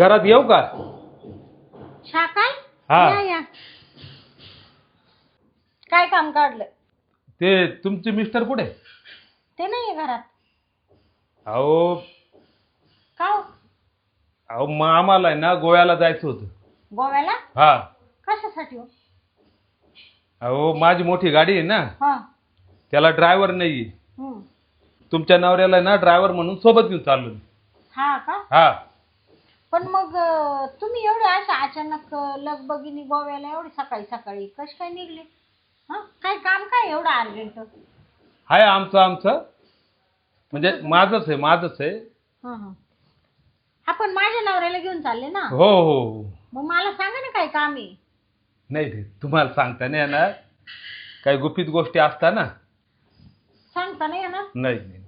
घरात येऊ का? शाकाल हा. या या. काय काम काढलं? ते तुमचे मिस्टर कुठे? ते नाहीये घरात. अहो. का हो? अहो मग आम्हाला आहे ना गोव्याला जायचं होतं. गोव्याला? हा. कशासाठी हो? अहो माझी मोठी गाडी आहे ना. हा. त्याला ड्रायव्हर नाही हम्म. तुमच्या नवऱ्याला आहे ना ड्रायव्हर म्हणून सोबत घेऊन चाललो मी. हा का? हा. पण मग तुम्ही एवढे अशा अचानक लगबगीने गोव्याला एवढे सकाळी सकाळी कश काय निघले? हा? काय काम काय एवढं अर्जंट आहे आमचं आमचं. म्हणजे माझंच आहे माझंच आहे. हा हा. हा पण माझ्या नवऱ्याला घेऊन चालले ना? हो हो हो. मग मला सांगा ना काय काम आहे. नाही ते तुम्हाला सांगता नाही येणार. काही गुपित गोष्टी असतात ना? सांगता नाही येणार? नाही नाही.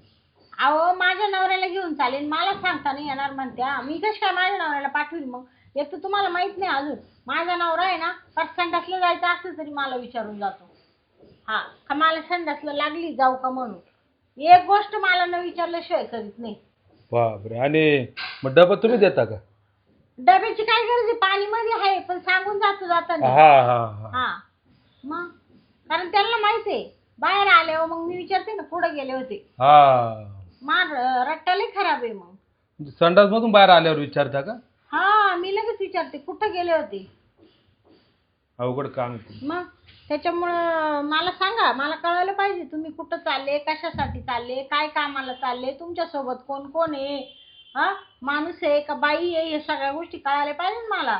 अहो माझ्या नवऱ्याला घेऊन चालेल. मला सांगता नाही येणार म्हणत्या. मी कशी काय माझ्या नवऱ्याला पाठवील मग? एक तर तुम्हाला माहीत नाही अजून. माझा नवरा आहे ना पर संडासला जायचं असलं तरी मला विचारून जातो. हा का मला संडासला लागली जाऊ का म्हणून? एक गोष्ट मला न विचारल्याशिवाय करीत नाही. बापरे. आणि मग डबा तुम्ही देता का? डब्याची काय गरज आहे? पाणी मध्ये आहे पण सांगून जातो जाताना. हा हा हा. हा. मग? कारण त्यांना माहीत आहे. बाहेर आल्यावर मग मी विचारते ना पुढे गेले होते. हा. मार रट्टा लई खराब आहे मग. संडास मधून बाहेर आल्यावर विचारता का? हा मी लगेच विचारते कुठं गेले होते? अवघड काम आहे. मग त्याच्यामुळं मला सांगा मला कळायला पाहिजे तुम्ही कुठं चालले कशासाठी चालले काय कामाला चालले तुमच्यासोबत कोण कोण आहे? हा माणूस आहे का बाई आहे हे सगळ्या गोष्टी कळायला पाहिजे ना मला.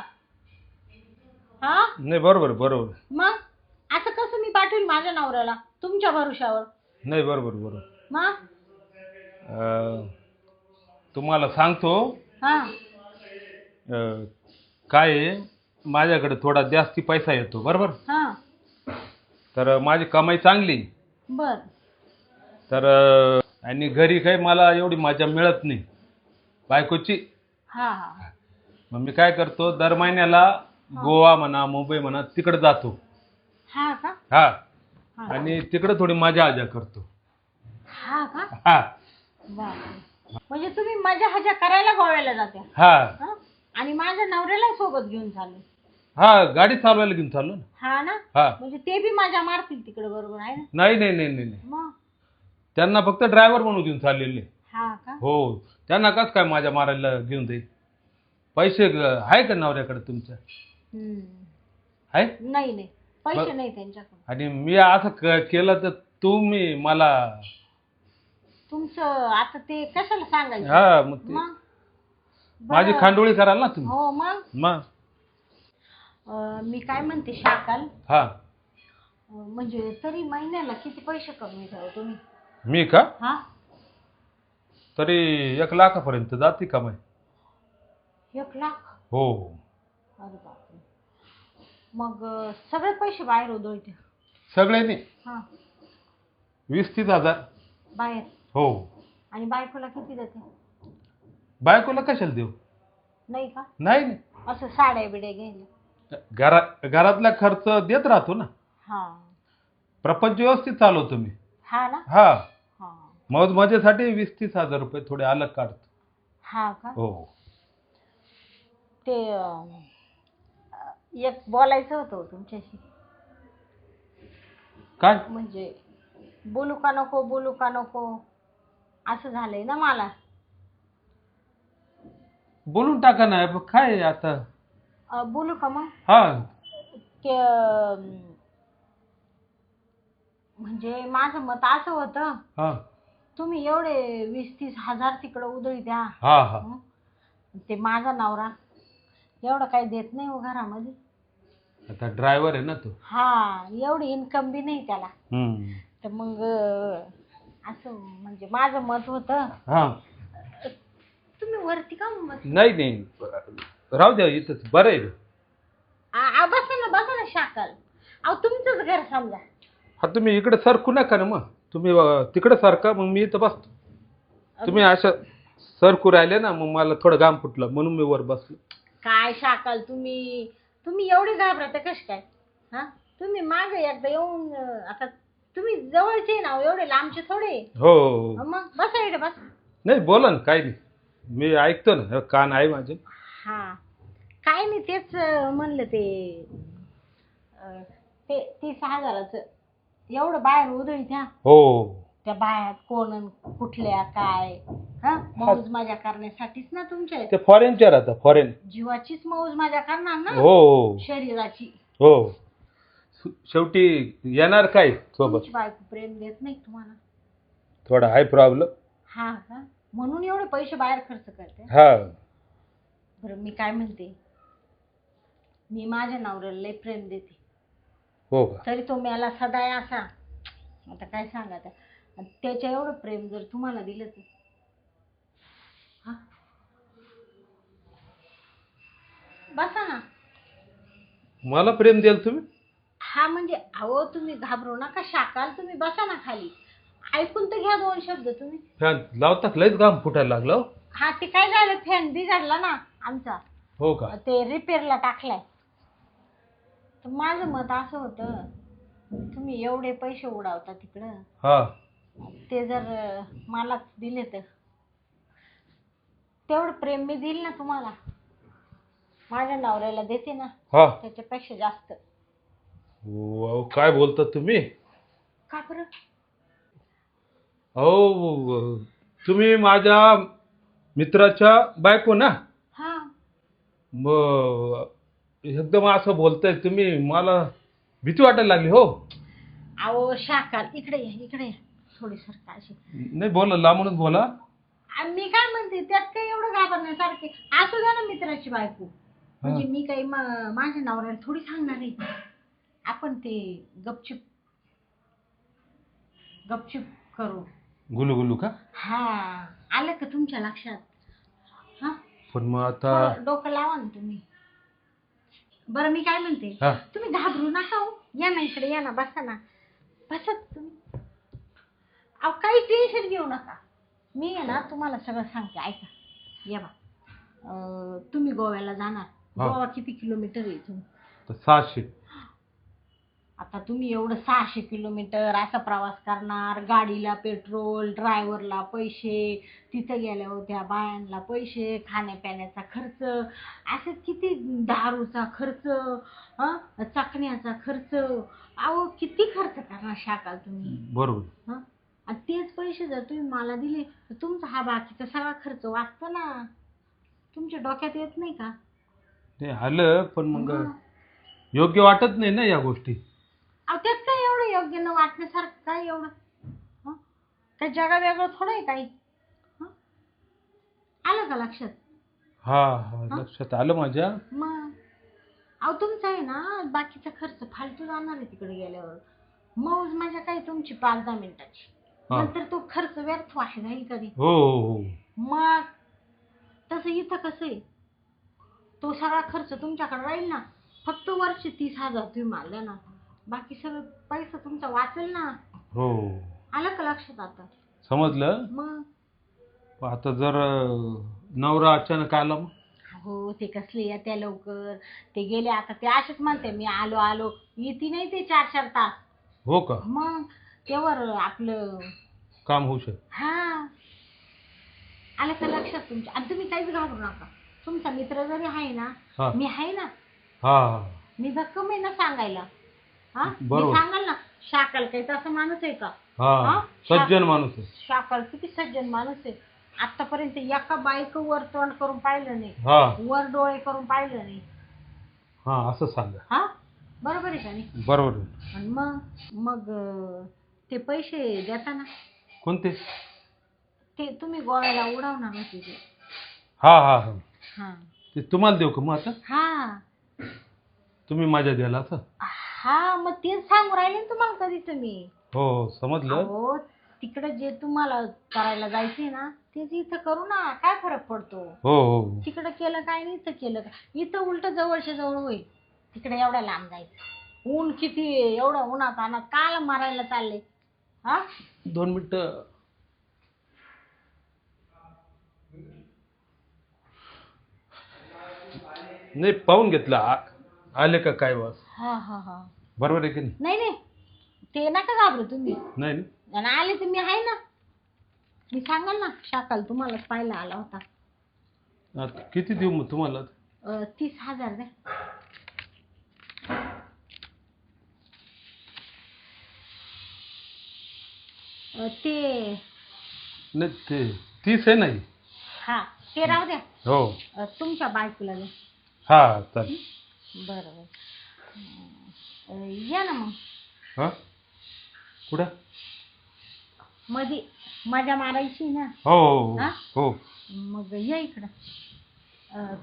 हा? नाही बरोबर बरोबर. मग असं कसं मी पाठवेल माझ्या नवऱ्याला तुमच्या भरोशावर नाही बरोबर बरोबर. मग? अं, तुम्हाला सांगतो. हा. अं, काय आहे माझ्याकडे थोडा जास्ती पैसा येतो बरोबर? हा. तर माझी कमाई चांगली. बर. तर अं, आणि घरी काही मला एवढी मजा मिळत नाही. बायकोची. हा हा. मग मी काय करतो दर महिन्याला गोवा म्हणा मुंबई म्हणा तिकडे जातो. हा का? हा. हा. आणि तिकडे थोडी मजा आजा करतो. हा का? हा. बापरे. म्हणजे तुम्ही मजा हजा करायला गोव्याला जात्या हा. हा? आणि माझ्या नवऱ्याला सोबत घेऊन चालले. हा गाडी चालवायला घेऊन चाललो ना. हा ना? हा. म्हणजे ते बी मजा मारतील तिकडे बरोबर आहे ना? नाही नाही नाही नाही नाही. मग? त्यांना फक्त ड्रायव्हर म्हणून घेऊन चाललेले. हा का? हो. त्यांना कस काय माझ्या मारायला घेऊन जाईल? पैसे ग- आहे का नवऱ्याकडे तुमच्या? हम्म. आहे? नाही नाही. पैसे नाही त्यांच्याकडे. आणि मी असं क- केलं तर तुम्ही मला तुमचं आता ते कशाला सांगायचं? हा मग ते- मग? माझी. खांडोळी कराल ना तुम्ही. हो मग? मग? अं, मी काय म्हणते शाकाल? हा. अं, म्हणजे तरी महिन्याला किती पैसे कमी ठेव तुम्ही? मी का? हा. तरी एक लाखापर्यंत जाते कमाई एक लाख? हो. अरे बापरे. मग अं, सगळे पैसे बाहेर उधळते. सगळे नाही हा. वीस तीस हजार. बाहेर. हो. आणि बायकोला किती देते? बायकोला कशाला देऊ? नाही का? नाही. नाही असं साड्या बिड्या घ्यायला. घरात घरातला खर्च देत राहतो ना. हा. प्रपंच व्यवस्थित चालवतो मी. हा ना? हा. हा. मौज मजेसाठी वीस तीस हजार रुपये थोडे अलग काढतो. हा का? हो. ते अं, एक बोलायचं होतं हो तुमच्याशी. काय? म्हणजे बोलू का नको बोलू का नको? असं झालंय ना मला. बोलून टाका ना ब- काय आता? अं, बोलू का मग? हा. अं, म्हणजे माझं मत असं होतं हा. तुम्ही एवढे वीस तीस हजार तिकडं उधळी द्या. हा हा. हं? ते माझा नवरा एवढं काही देत नाही हो घरामध्ये. आता ड्रायव्हर आहे ना तो. हा एवढी इन्कम बी नाही त्याला. हम्म. तर मग अं, असं म्हणजे माझं मत होतं. हा. तुम्ही वरती का मत? नाही नाही. राहू द्या इथंच. बरं आहे. आ- आ, बसा ना बसा ना शाकाल. अहो तुमचंच घर समजा. हा तुम्ही इकडे सरकू नका ना मग. तुम्ही अं, तिकडे सरका मग मी इथं बसतो. तुम्ही अशा सरकू राहिले ना मग मला थोडं घाम फुटलं म्हणून मी वर बसलो. काय शाकाल तुम्ही? तुम्ही एवढी घाबरता कश काय? हा? तुम्ही मागे एकदा येऊन अं, आता तुम्ही जवळचे ना हो, एवढे लांबचे थोडे. हो. हो, हो. मग बसा इकडे बस. नाही बोला ना काही नाही. मी ऐकतो ना कान आहे माझे. हा. काय नाही तेच अं, म्हणलं ते अं, ते तीस हजाराचं. एवढं बाहेर उधळी द्या हो. त्या बायात कोण अन कुठल्या काय? हा? मौज मजा करण्यासाठीच ना तुमच्या ते फॉरेनच्या राहतात फॉरेन जीवाचीच मौज मजा करणार ना? हो हो. शरीराची. हो. शेवटी येणार काय सोबत? तुमची बायको प्रेम देत नाही तुम्हाला. थोडा हाय प्रॉब्लेम. हा का? म्हणून एवढे पैसे बाहेर खर्च करते? हा. बरं मी काय म्हणते? मी माझ्या नवऱ्याला लय प्रेम देते. हो का? तरी तो मला सदाय असा. आता काय सांगा त्या आणि त्याच्या एवढं प्रेम जर तुम्हाला दिलं तर? हा? बसा ना. मला प्रेम द्याल तुम्ही? हा म्हणजे अहो तुम्ही घाबरू नका शाकाल तुम्ही बसा ना खाली. ऐकून तर घ्या दोन शब्द तुम्ही. फॅन लावता लयच घाम फुटायला लागलं हो. हा ते काय झालं? फॅन बिघडला ना आमचा. हो का? ते रिपेअरला टाकलाय. तर माझं मत असं होतं तुम्ही एवढे पैसे उडवता तिकडं. हा. ते जर अं, मलाच दिले तर. तेवढं प्रेम मी देईल ना तुम्हाला. माझ्या नवऱ्याला देते ना. हा. त्याच्यापेक्षा जास्त. काय बोलता तुम्ही? का बरं? अहो तुम्ही माझ्या मित्राच्या बायको ना? हा. मग एकदम असं बोलताय तुम्ही मला भीती वाटायला लागली हो. अहो शाकाल इकडे या इकडे या. थोडी नाही बोला लांबूनच बोला. मी काय म्हणते त्यात काही एवढं घाबरण्यासारखे असू द्या ना मित्राची बायको. म्हणजे मी काही मा- माझ्या नवऱ्याला थोडी सांगणार आहे. आपण ते गपचूप गपचूप करू. गुलू गुलू का? हा आलं का तुमच्या लक्षात? हा? पण मग आता थोडं डोकं लावा ना तुम्ही. बरं मी काय म्हणते? हा. तुम्ही घाबरू नका हो. या ना इकडे या ना बसा ना. बसा तुम्ही. अहो काही टेन्शन घेऊ नका. मी आहे ना तुम्हाला सगळं सांगते. ऐका. या बा. अं, तुम्ही गोव्याला जाणार. हा. गोवा किती किलोमीटर आहे इथून? तर सहाशे. आता तुम्ही एवढं सहाशे किलोमीटर असा प्रवास करणार गाडीला पेट्रोल ड्रायव्हरला पैसे तिथं गेल्यावर त्या बायांना पैसे खाण्यापिण्याचा खर्च असं किती दारूचा खर्च हं? चकण्याचा खर्च अहो किती खर्च करणार शाकाल तुम्ही बरोबर हं? आणि तेच पैसे जर तुम्ही मला दिले तर तुमचा हा बाकीचा सगळा खर्च वाचतो ना तुमच्या डोक्यात येत नाही का ते आलं पण मग. योग्य वाटत नाही ना या गोष्टी अहो त्यात काय एवढं योग्य न वाटण्यासारखं काय एवढं? काय जगा वेगळं थोडं आहे काही हं? आलं का लक्षात? हा हा लक्षात आलं माझ्या. मग? अहो तुमचं आहे ना बाकीचा खर्च फालतू जाणार आहे तिकडे गेल्यावर. मौज माझ्या काय तुमची पाच दहा मिनिटाची. हा. नंतर तो खर्च व्यर्थ आहे नाही कधी. हो हो हो. मग? तसं इथं कसं आहे? तो सगळा खर्च तुमच्याकडे राहील ना. फक्त वर्ष तीस हजार तुम्ही मारले ना बाकी सगळं पैसा तुमचा वाचेल ना. हो. आलं का लक्षात आता? समजलं? मग? पण आता जर अं, नवरा अचानक आला मग? हो ते कसले या त्या लवकर. ते गेले आता ते असेच म्हणते मी आलो आलो. येते नाही ते चार चार तास. हो का? मग तेवर आपलं काम होऊ शकत हा. आलं का लक्षात तुमच्या आणि तुम्ही काहीच घाबरू नका. तुमचा मित्र जरी आहे ना हा. मी आहे ना हा. हा मी भक्कम आहे ना सांगायला. हा? मी. सांगाल ना शाकल काही तसा माणूस आहे का? हा हा? सज्जन माणूस आहे. शाकल किती सज्जन माणूस आहे. आतापर्यंत एका बाईक वर तोंड करून पाहिलं नाही. हा. वर डोळे करून पाहिलं नाही. हा असं सांगा. हा? बरोबर आहे का नाही? बरोबर आहे. आणि मग मग अं, ते पैसे देताना? कोणते? ते तुम्ही गोव्याला उडवणार होते ते. हा हा हा. हा. ते तुम्हाला देऊ का मग आता? हा. तुम्ही माझ्या द्याला असं? हा मग तेच सांगू राहिले ना तुम्हाला कधी तुम्ही? हो हो समजलं. हो तिकडे जे तुम्हाला करायला जायचंय ना तेच इथं करू ना काय फरक पडतो? हो हो. हो. तिकडं केलं काय नाही इथं केलं काय? इथं उलट जवळच्या जवळ होईल. तिकडे एवढ्या लांब जायचं. ऊन किती आहे, एवढं उन्हात आणत काला मारायला चालले. हा? दोन मिनिटं. नाही पाहून घेतलं. आ- आले का काय बस? हा हा हा. बरोबर आहे की नाही? नाही नाही. ते नका घाबरू तुम्ही. नाही ना? आणि आले तर मी आहे ना. मी सांगाल ना शाकाल तुम्हालाच पाहायला आला होता. आता किती देऊ मग तुम्हाला? अं, तीस हजार द्या. अं, ते नाही ते तीस आहे नाही हा? ते राहू द्या. हो. अं, तुमच्या बायकोला द्या. हा चालेल. बरं बरं अं, या ना मग. हा? कुठं? मध्ये मजा मारायची ना. हो हो हा? हो? मग या इकडं. अं,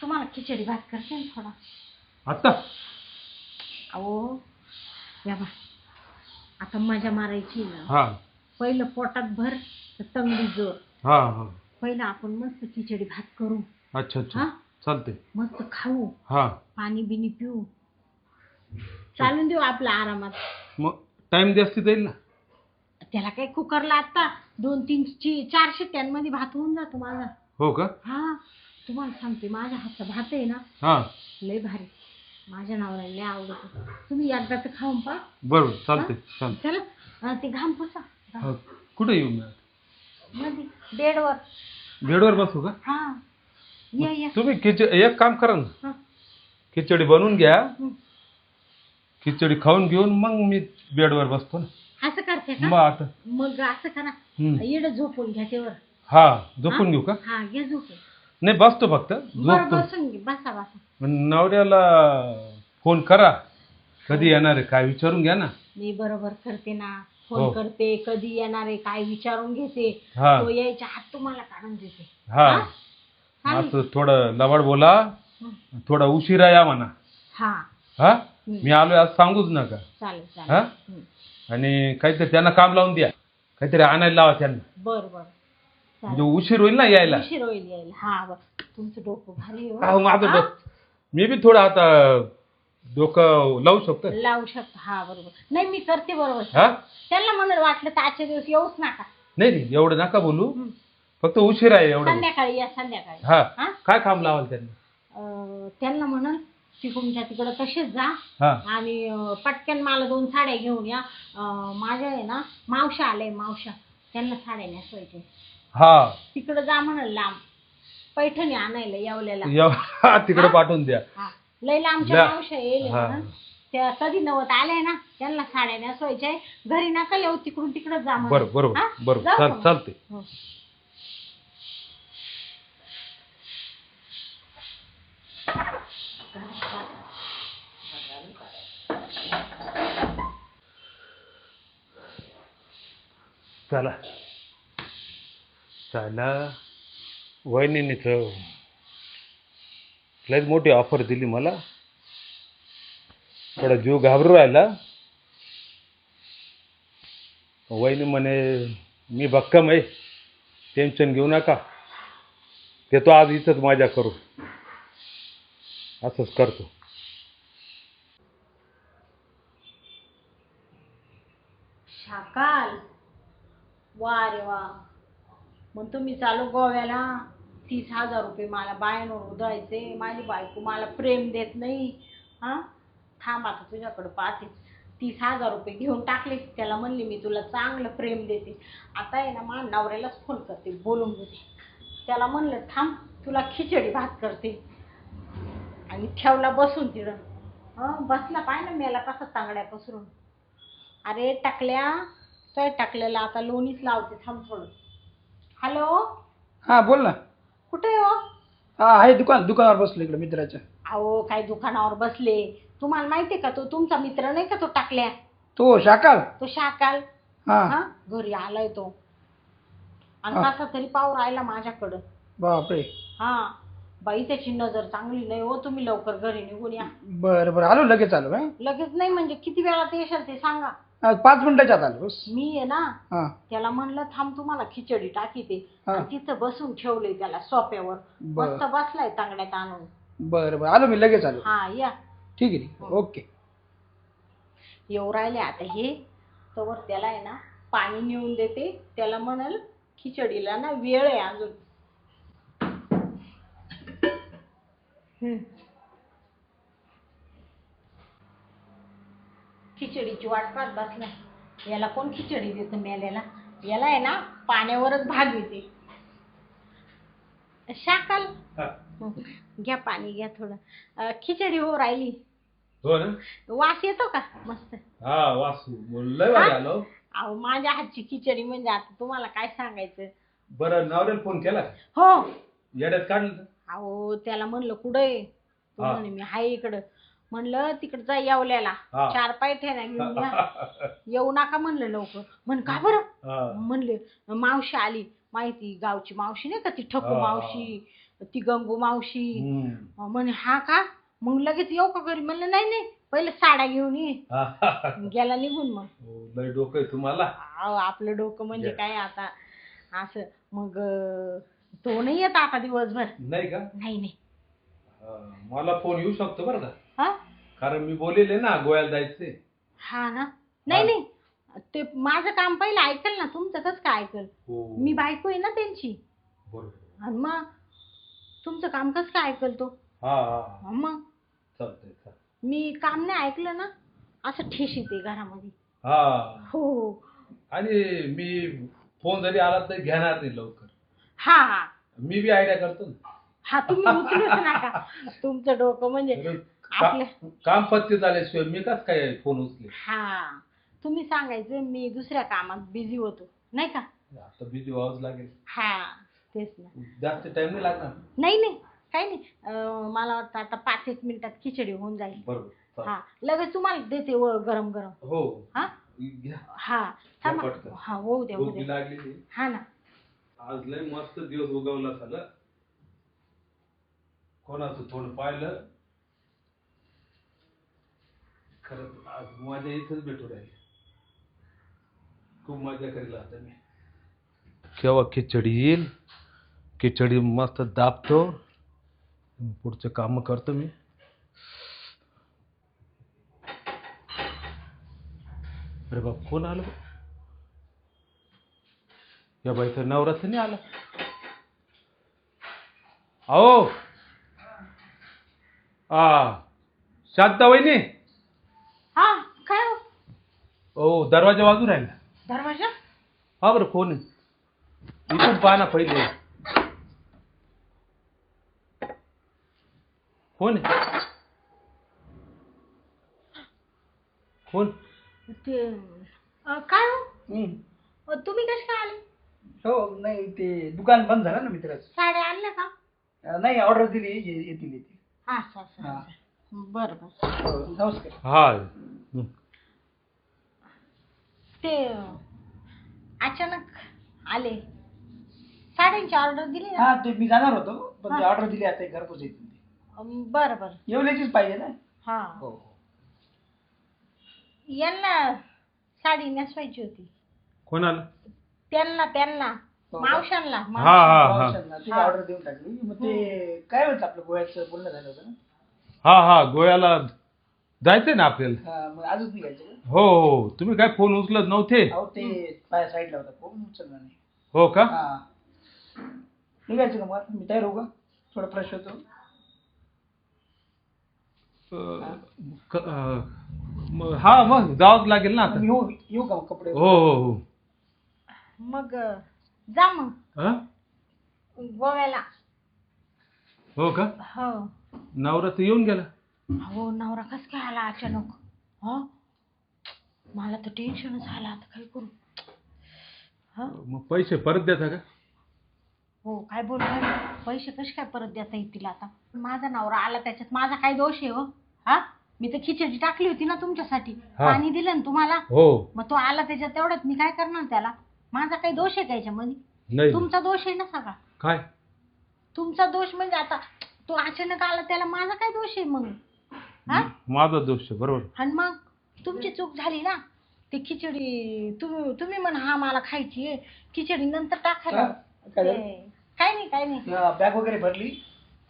तुम्हाला खिचडी भात करते ना थोडा. आता अहो या बा. आता मजा मारायची ना. हा. पहिलं पोटात भर तर तंगडी जोर. हा हा. पहिलं आपण मस्त खिचडी भात करू. अच्छा अच्छा. हा? चालते मस्त खाऊ. हा. पाणी बिनी पिऊ. चालून देऊ आपल्या आरामात. मग टाइम जास्ती जाईल ना? त्याला काही कुकरला आता दोन तीन ची चार शिट्ट्यांमध्ये भात होऊन जातो माझा. हो का? हा. तुम्हाला सांगते माझ्या हातचा भात आहे ना हा. लय भारी. माझ्या नवऱ्याला लय आवडतो. तुम्ही एकदा तर खाऊन पहा. बरोबर चालते चालते चला. अं, ते घाम पुसा. हा, कुठे येऊ मी? मध्ये बेडवर. बेडवर बसू का? हा. या या. तुम्ही खिचडी एक काम करा ना. हा. खिचडी बनवून घ्या. हं. खिचडी खाऊन घेऊन मग मी बेडवर बसतो ना. असं करते मग का आता. मग असं करा. हं. इड झोपून घ्या तेवर हा झोपून घेऊ का? हा झोपून. नाही बसतो फक्त. बरं झोपतो बसून घे. बसा बसा. नवऱ्याला फोन करा. कधी येणार आहे काय विचारून घ्या ना. मी बरोबर करते ना. हो. फोन करते कधी येणार आहे काय विचारून घेते. हा. तो यायच्या हात तुम्हाला काढून देते. हा. हा? असं थोडं लबाड बोला. थोडा उशिरा या म्हणा. हा. मी आलोय आज सांगूच नका. चालेल हा? चालेल. हं. आणि काहीतरी त्यांना काम लावून द्या. काहीतरी आणायला लावा त्यांना. बरं बरं. म्हणजे चालेल. उशीर होईल ना यायला? उशीर होईल यायला. हा बरं. तुमचं डोकं भारी आहे हा. माझं हा? डोकं मी बी थोडं आता डोकं लावू शकतो लावू शकतो. हा बरोबर. नाही मी करते बरोबर. हा? त्यांना म्हणून वाटलं तर आजच्या दिवस येऊच नका. नाही नाही एवढं नका बोलू. हं. फक्त उशीर आहे एवढं. संध्याकाळी या संध्याकाळी. हा. हा? काय काम लावाल त्यांना? अं, त्यांना म्हणून तिकडूनच्या तिकडं तसेच जा. हा. आणि अं, पटकन मला दोन साड्या घेऊन या. अं, माझ्या आहे ना मावशा आलंय मावशा. त्यांना साड्या नेसवायचे हा. तिकडं जा म्हणाल लांब. पैठणी आणायला येवल्याला. या तिकडे पाठवून द्या. हा. लय लांबच्या. मावशा येईल हा. म्हणून. त्या कधी नवत आल्या ना त्यांना साड्या नेसवायच्या आहे. घरी नका येऊ तिकडून तिकडं जा बरोबर हा? बरोबर. जाऊ चाल का मग? चालते हो. चला. चला. वहिनीने तर लयच मोठी ऑफर दिली मला. थोडा जीव घाबरू राहिला. वहिनी म्हणे मी भक्कम आहे. टेन्शन घेऊ नका. ते तो आज इथंच मजा करू असंच करतो. शाकाल. वा रे वा. मग तुम्ही चालू गोव्याला तीस हजार रुपये मला बायांवर उधळायचे. माझी बायको मला प्रेम देत नाही. हा? थांब आता तुझ्याकडं पाहते. तीस हजार रुपये घेऊन टाकले. त्याला म्हणले मी तुला चांगलं प्रेम देते. आता आहे ना मा नवऱ्यालाच फोन करते बोलून घेते. त्याला म्हणलं थांब तुला खिचडी भात करते. आणि ठेवला बसून तिथं. हं बसला पाय ना मेला कसा तांगड्या पसरून. अरे टाकल्या तो टाकलेला आता लोणीच लावते थांब थोडं. हॅलो? हा बोल ना. कुठे आहे हो? हा आहे दुकान दुकानावर बसलो इकडे मित्राच्या. अहो काय दुकानावर बसले? तुम्हाला माहितीये का तो? तुमचा मित्र नाही का तो टाकल्या? तो शाकाल. तो शाकाल? हा. हा घरी आलाय तो. आणि हा. कसा तरी पाव राहिला माझ्याकडं. बापरे. हा. बाई त्याची नजर चांगली नाही हो तुम्ही लवकर घरी निघून या. बरं बरं आलो लगेच आलो हा? लगेच नाही म्हणजे किती वेळात येशाल ते सांगा. हा, पाच मिनिटाच्या आत आलो बस. मी आहे ना हा. त्याला म्हणलं थांब तुम्हाला खिचडी टाकी ते हा. आणि तिथं बसून ठेवले त्याला सोप्यावर बरं. मस्त बसलाय तांगड्यात आणून. बरं बरं आलो मी लगेच आलो. हा या. ठीक आहे ठीक आहे. ओके. येऊ राहिले आता हे. तवर त्याला आहे ना पाणी नेऊन देते. त्याला म्हणाल खिचडीला ना वेळ आहे अजून. खिचडीची वाट पाहत बसला. याला कोण खिचडी देतं मेल्याला? याला आहे ना पाण्यावरच भाग येते. शाकाल? हा. घ्या पाणी घ्या थोडं. खिचडी हो राहिली. हो ना? वास येतो का? मस्त. हा वासू. लय भारी आलो. अहो माझ्या हातची खिचडी म्हणजे आता तुम्हाला काय सांगायचं? बरं नवऱ्याला फोन केला? हो. येड्यात काढलं अहो त्याला म्हणलं कुठं आहे तो हा. म्हणे मी हाय इकडं म्हणलं तिकडं जा येवल्याला हा. चार पाय ठेना घेऊन या येऊ नका म्हणलं लवकर म्हण का बरं हा. म्हणले मावशी आली माहिती गावची मावशी नाही का ती ठकू हा. मावशी ती गंगू मावशी हम्म. म्हणे हा का मग लगेच येऊ का घरी म्हणलं नाही नाही पहिले साड्या घेऊन ये हा. गेला निघून मग हो, लय डोकं आहे तुम्हाला अहो, आपलं डोकं म्हणजे Yeah. काय आता असं मग अं, तो नाही येत आता दिवसभर. नाही का? नाही नाही. मला फोन येऊ शकतो बरं का? हा? कारण मी बोलेले ना गोव्याला जायचे. हा ना? नाही नाही. ते माझं काम पहिलं ऐकल ना तुमचं कसं काय ऐकल? हो. मी बायको आहे ना त्यांची. बरोबर. आणि मग तुमचं काम कसं काय ऐकल तो? हा हा. हा मग? चालतंय चालतंय. मी काम नाही ऐकलं ना असं ठेस येते घरामध्ये. हा. हो. आणि मी फोन जरी आला तरी घेणार नाही लवकर. हा हा. मी बी आयडिया करतो ना. हा तुम्ही उचलूच नका. तुमचं डोकं म्हणजे का- काम पत्ते झाल्याशिवाय मी कस काय फोन उचले हा. तुम्ही सांगायचं मी दुसऱ्या कामात बिझी होतो. नाही का? आता बिझी व्हावंच लागेल. हा तेच ना. जास्त टाइम नाही लागणार? नाही नाही. काही नाही. अं, मला वाटतं आता पाच एक मिनिटात खिचडी होऊन जाईल. बरोबर. चालेल. हा लगेच तुम्हाला देते व गरम गरम हो. हा? घ्या. हा. थांबा. पटकन. हा होऊ द्या होऊ भूक बी द्या हा ना. आज लय मस्त दिवस उगवला झालं. कोणाचं थोडं पाहिलं? खरंच आज माझ्या इथंच भेटू राहिले. खूप मजा करेल आता मी. केव्हा खिचडी येईल? खिचडी मस्त दाबतो. पुढचं काम करतो मी. अरे बाप कोण आलं या बाईचा नवरा तर नाही आला. अहो. आ शांता वहिनी हा काय हो? ओ दरवाजा वाजू राहिला दरवाजा? हा बरं कोण आहे. इथून पाहा ना पहिले. कोण आहे. कोण ते अं, काय हो? हम्म. अं, तुम्ही कसे काय आले? हो नाही ते दुकान बंद झालं ना मित्राचं. साड्या आणल्या का? अं, नाही ऑर्डर दिली ये- येतील येतील. हा असं असं हा. बरं बरं. हो, नमस्कार. हा. ते अचानक आले. साड्यांची ऑर्डर दिली ना? हा ते मी जाणार होतो पण ते हा. ऑर्डर दिली आता घरपोच येतील ते. अं, बरं बरं. येवल्याचीच पाहिजे ना? हा. हो. यांना साडी नेसवायची होती. कोण त्यांना त्यांना. हो. मावशांना हा हा हा. मावशांना. ती हा. ऑर्डर देऊन टाकली. मग ते काय होतं आपलं गोव्याचं बोलणं झालं होतं ना? हा हा. गोव्याला जायचंय ना आपल्याला. हा मग आजच निघायचं का? हो हो. तुम्ही काय फोन उचलत नव्हते? अहो ते पाया साईडला होता. फोन उचलला नाही. हो का? हा. निघायचं का मग मी तयार होऊ का? थोडं फ्रेश होतो. अं, क- अं, मग हा मग जावंच लागेल ना आता. मी येऊ येऊ का मग कपडे? हो हो हो. मग जा मग. हा? गोव्याला. हो का? हो. नवरा तर येऊन गेला? हो नवरा कस काय आला अचानक? हा? मला तर टेन्शनच आलं आता काय करू? हा? मग पैसे परत देता का? हो काय बोलणार पैसे कसे काय परत देता येतील आता? माझा नवरा आला त्याच्यात माझा काय दोष आहे हो? हा? मी तर खिचडी टाकली होती ना तुमच्यासाठी. हा. पाणी दिलं ना तुम्हाला? हो. मग तो आला त्याच्यात तेवढ्यात मी काय करणार त्याला? माझा काही दोष आहे का याच्यामध्ये नाही. तुमचा दोष आहे ना सगळा. काय? तुमचा दोष म्हणजे आता तो अचानक आला त्याला माझा काय दोष आहे मग? हा? माझा दोष आहे बरोबर. आणि मग तुमची चूक झाली ना ते खिचडी तुम्ही तुम्ही म्हण हा मला खायची आहे खिचडी नंतर टाकायला? काय झालं? ते- काय नाही काय नाही. बॅग वगैरे भरली.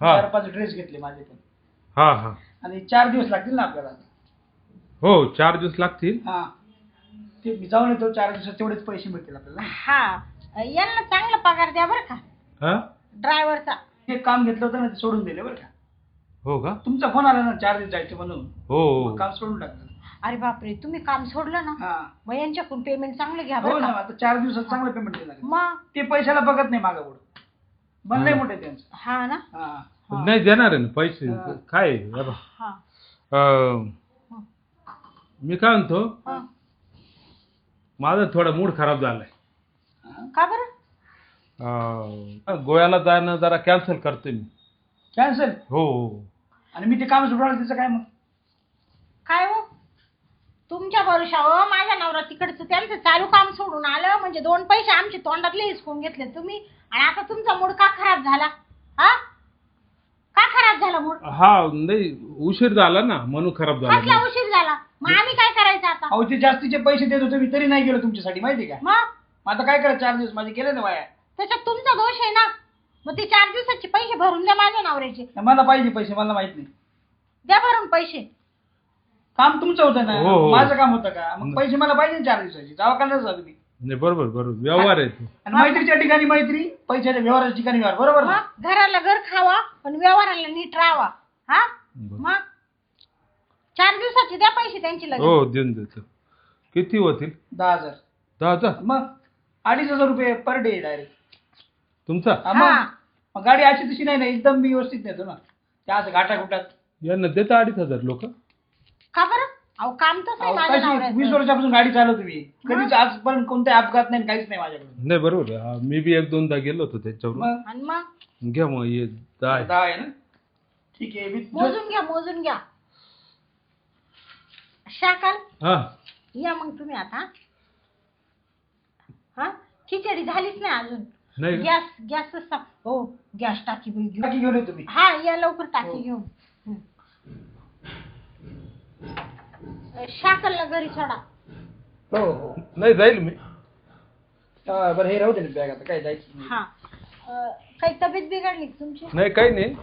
हा. चार पाच ड्रेस घेतले माझे पण. हा हा. आणि चार दिवस लागतील ना आपल्याला? हो चार दिवस लागतील. हा. ते जाऊन येतो चार दिवसात तेवढेच पैसे मिळतील आपल्याला हा. यांना चांगला पगार द्या बरं का. हा? ड्रायव्हरचा ते काम घेतलं होतं ना ते सोडून दिले बरं का. हो का? तुमचा फोन आला ना चार दिवस जायचे म्हणून. हो मग हो काम सोडून टाकलं. अरे बापरे तुम्ही काम सोडलं ना? हा. मग यांच्याकडून पेमेंट चांगलं घ्या हो बरं ना का. आता चार दिवसात चांगलं पेमेंट देणार मग? ते पैशाला बघत नाही मागा पुढं मन नाही मोठे त्यांचं. हा ना? हा. नाही देणार आहे ना पैसे. हा. काय आहे? हे बघ. हा. अं, मी काय म्हणतो? हा. माझा थोडा मूड खराब झालाय. का बरं? अं, गोव्याला जाणं जरा कॅन्सल करतोय मी. कॅन्सल हो हो. आणि मी ते काम सुटवलं त्याचं काय मग? काय हो? तुमच्या भरोशावर माझा नवरा तिकडचं त्यांचं चालू काम सोडून आलं म्हणजे दोन पैसे आमचे तोंडातले हिसकून घेतले तुम्ही. आणि आता तुमचा मूड का खराब झाला? हा? का खराब झाला मूड? हा नाही उशीर झाला ना म्हणून खराब कसला झाला उशीर झाला? मग आम्ही काय करायचं आता? अहो ते जास्तीचे पैसे देत होते मी तरी नाही गेलो तुमच्यासाठी माहिती का? मग? मग आता काय करायचं चार दिवस माझे गेले ना वाया. त्याच्यात तुमचा दोष आहे ना? मग ते चार दिवसाचे पैसे भरून द्या माझ्या नवऱ्याचे. मला पाहिजे पैसे मला माहीत नाही. द्या भरून पैसे. काम तुमचं होतं ना? हो, हो. माझं काम होतं का? मग पैसे मला पाहिजे ना चार दिवसाचे? जावा का जा तुम्ही. नाही बरोबर बरोबर. व्यवहार आहे तो. आणि मैत्रीच्या ठिकाणी मैत्री पैशाच्या व्यवहाराच्या ठिकाणी व्यवहार बरोबर ना? मग घराला घर खावा पण व्यवहाराला नीट राहावा. हा? बरं. मग? चार दिवसाचे द्या पैसे त्यांचे लगेच. हो देऊन देतो. किती होतील? दहा हजार. दहा हजार? मग? अडीच हजार रुपये पर डे डायरेक्ट तुमचा? हा. मग? गाडी अशी तशी नाही ना एकदम मी व्यवस्थित नेतो ना. त्या असं घाटाघुटात. यांना देता अडीच हजार लोक? का बरं? अहो काम तसं आहे माझ्या कशी वीस नवऱ्याचं वर्षापासून गाडी चालवतो मी. कधीच आजपर्यंत कोणताही अपघात नाही काहीच नाही माझ्याकडून नाही बरोबर आहे. हा, मी बी एक दोनदा गेलो होतो त्याच्यावर मग? आणि मग? घ्या मग ये दहा दहा आहे ना? ठीक आहे मी मोजून घ्या मोजून घ्या. शाकाल? हा. या मग तुम्ही आता. हा? खिचडी झालीच नाही अजून. नाही का? गॅस गॅस हो गॅस टाकी बाई घेऊन. टाकी घेऊन येतो मी हा या लवकर टाकी हो. घेऊन हं. शाकलला घरी सोडा. हो हो. नाही जाईल मी. हा, बरं हे राहू दे ना बॅग आता काय जायचं नाही. हा. अं, काही तब्येत बिघडली का तुमची? नाही काही नाही.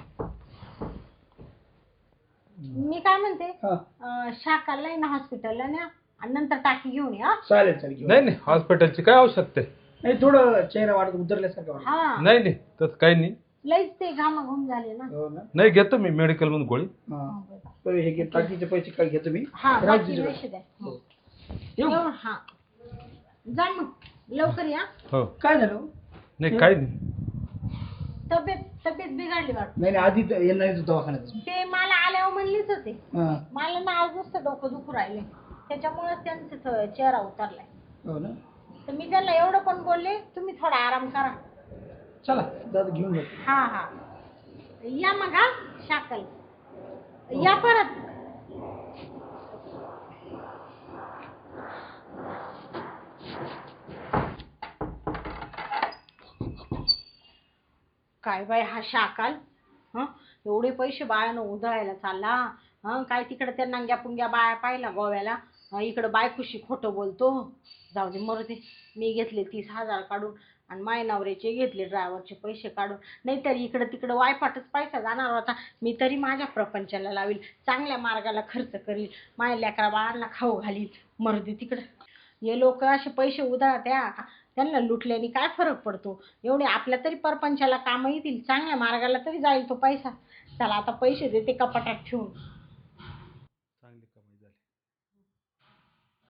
मी काय म्हणते हा. अं, शाकालला आहे ना हॉस्पिटलला न्या आणि नंतर टाकी घेऊन या. चालेल चालेल घेऊन. नाही नाही हॉस्पिटलची काय आवश्यकता आहे? नाही थोडं चेहरा वाटत उतरल्यासारखं वाटत. हा. नाही नाही तसं काही नाही. लईच ते घामाघूम झाले ना. हो ना. नाही घेतो मी मेडिकल मधून गोळी. हा. हा, बरं. बरं हे घे, टाकीचे पैसे काय घेतो मी? हा बाकी. पैसे द्या. हो. येऊ? एवढं, हा. जा मग. लवकर या. हो. काय झालं? नाही काही नाही. तब्येत तब्येत बिघडली वाटत नाही नाही आधी तर येतो दवाखान्यात. ते मला आल्यावर म्हणलीच होते. हा. मला ना आज नुसतं डोकं दुखू राहिले त्याच्यामुळे त्यांचा चेहरा उतरलाय. हो ना. तर मी त्यांना एवढं पण बोलले तुम्ही थोडा आराम करा. चला दादा घेऊन जातो हा हा. या मग हा शाकल. या परत. काय बाय हा शाकाल? हं? एवढे पैसे बाळानं उधळायला चालला? हं? काय तिकडे त्या नंग्या पुंग्या बाया पाहिला गोव्याला? इकडं बायकुशी खोटं बोलतो. जाऊ दे मरू दे. मी घेतले तीस हजार काढून आणि माय नवऱ्याचे घेतले ड्रायव्हरचे पैसे काढून. नाहीतर इकडं तिकडं वायपाटच पैसा जाणार होता. मी तरी माझ्या प्रपंचाला लावील चांगल्या मार्गाला खर्च करील माझ्या लेकरा बाळांना खाऊ घालील मरू दे तिकडं. हे लोक असे पैसे उधळत्या त्यांना लुटल्याने काय फरक पडतो? एवढे आपल्या तरी परपंचाला कामं येतील. चांगल्या मार्गाला तरी जाईल तो पैसा. चला आता पैसे देते कपाटात ठेवून.